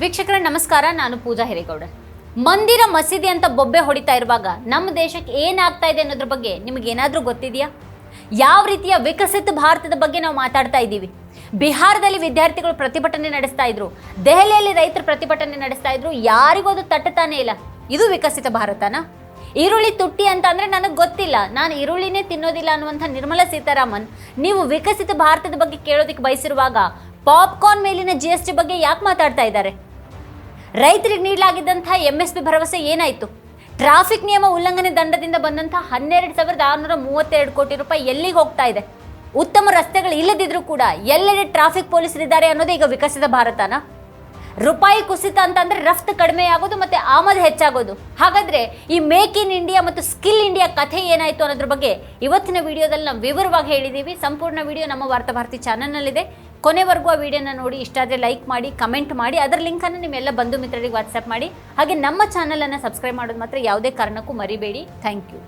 ವೀಕ್ಷಕರ, ನಮಸ್ಕಾರ. ನಾನು ಪೂಜಾ ಹಿರೇಗೌಡ. ಮಂದಿರ ಮಸೀದಿ ಅಂತ ಬೊಬ್ಬೆ ಹೊಡಿತಾ ಇರುವಾಗ ನಮ್ಮ ದೇಶಕ್ಕೆ ಏನಾಗ್ತಾ ಇದೆ ಅನ್ನೋದ್ರ ಬಗ್ಗೆ ನಿಮಗೆ ಏನಾದರೂ ಗೊತ್ತಿದೆಯಾ? ಯಾವ ರೀತಿಯ ವಿಕಸಿತ ಭಾರತದ ಬಗ್ಗೆ ನಾವು ಮಾತಾಡ್ತಾ ಇದ್ದೀವಿ? ಬಿಹಾರದಲ್ಲಿ ವಿದ್ಯಾರ್ಥಿಗಳು ಪ್ರತಿಭಟನೆ ನಡೆಸ್ತಾ ಇದ್ರು. ದೆಹಲಿಯಲ್ಲಿ ರೈತರು ಪ್ರತಿಭಟನೆ ನಡೆಸ್ತಾ ಇದ್ರು. ಯಾರಿಗೂ ಅದು ತಟ್ಟತಾನೇ ಇಲ್ಲ. ಇದು ವಿಕಸಿತ ಭಾರತನಾ? ಈರುಳ್ಳಿ ತುಟ್ಟಿ ಅಂತ ಅಂದರೆ ನನಗೆ ಗೊತ್ತಿಲ್ಲ. ನಾನು ಈರುಳ್ಳಿನೇ ತಿನ್ನೋದಿಲ್ಲ ಅನ್ನುವಂಥ ನಿರ್ಮಲಾ ಸೀತಾರಾಮನ್. ನೀವು ವಿಕಸಿತ ಭಾರತದ ಬಗ್ಗೆ ಕೇಳೋದಕ್ಕೆ ಬಯಸಿರುವಾಗ ಪಾಪ್ಕಾರ್ನ್ ಮೇಲಿನ ಜಿ ಬಗ್ಗೆ ಯಾಕೆ ಮಾತಾಡ್ತಾ ಇದ್ದಾರೆ? ರೈತರಿಗೆ ನೀಡಲಾಗಿದ್ದಂಥ ಎಂ ಎಸ್ ಪಿ ಭರವಸೆ ಏನಾಯಿತು? ಟ್ರಾಫಿಕ್ ನಿಯಮ ಉಲ್ಲಂಘನೆ ದಂಡದಿಂದ ಬಂದಂಥ ಹನ್ನೆರಡು ಸಾವಿರದ ಆರುನೂರ ಮೂವತ್ತೆರಡು ಕೋಟಿ ರೂಪಾಯಿ ಎಲ್ಲಿಗೆ ಹೋಗ್ತಾ ಇದೆ? ಉತ್ತಮ ರಸ್ತೆಗಳು ಇಲ್ಲದಿದ್ರೂ ಕೂಡ ಎಲ್ಲೆಡೆ ಟ್ರಾಫಿಕ್ ಪೊಲೀಸರಿದ್ದಾರೆ ಅನ್ನೋದೇ ಈಗ ವಿಕಸಿತ ಭಾರತನ. ರೂಪಾಯಿ ಕುಸಿತ ಅಂತಂದ್ರೆ ರಫ್ತು ಕಡಿಮೆ ಆಗೋದು ಮತ್ತೆ ಆಮದು ಹೆಚ್ಚಾಗೋದು. ಹಾಗಾದ್ರೆ ಈ ಮೇಕ್ ಇನ್ ಇಂಡಿಯಾ ಮತ್ತು ಸ್ಕಿಲ್ ಇಂಡಿಯಾ ಕಥೆ ಏನಾಯ್ತು ಅನ್ನೋದ್ರ ಬಗ್ಗೆ ಇವತ್ತಿನ ವಿಡಿಯೋದಲ್ಲಿ ನಾವು ವಿವರವಾಗಿ ಹೇಳಿದ್ದೀವಿ. ಸಂಪೂರ್ಣ ವಿಡಿಯೋ ನಮ್ಮ ವಾರ್ತಾ ಭಾರತಿ ಚಾನಲ್ನಲ್ಲಿದೆ. ಕೊನೆವರೆಗೂ ಆ ವಿಡಿಯೋನ ನೋಡಿ, ಇಷ್ಟ ಆದರೆ ಲೈಕ್ ಮಾಡಿ ಕಮೆಂಟ್ ಮಾಡಿ, ಅದರ ಲಿಂಕನ್ನು ನಿಮ್ಮೆಲ್ಲ ಬಂಧು ಮಿತ್ರರಿಗೆ ವಾಟ್ಸಪ್ ಮಾಡಿ. ಹಾಗೆ ನಮ್ಮ ಚಾನಲನ್ನು ಸಬ್ಸ್ಕ್ರೈಬ್ ಮಾಡೋದು ಮಾತ್ರ ಯಾವುದೇ ಕಾರಣಕ್ಕೂ ಮರಿಬೇಡಿ. Thank you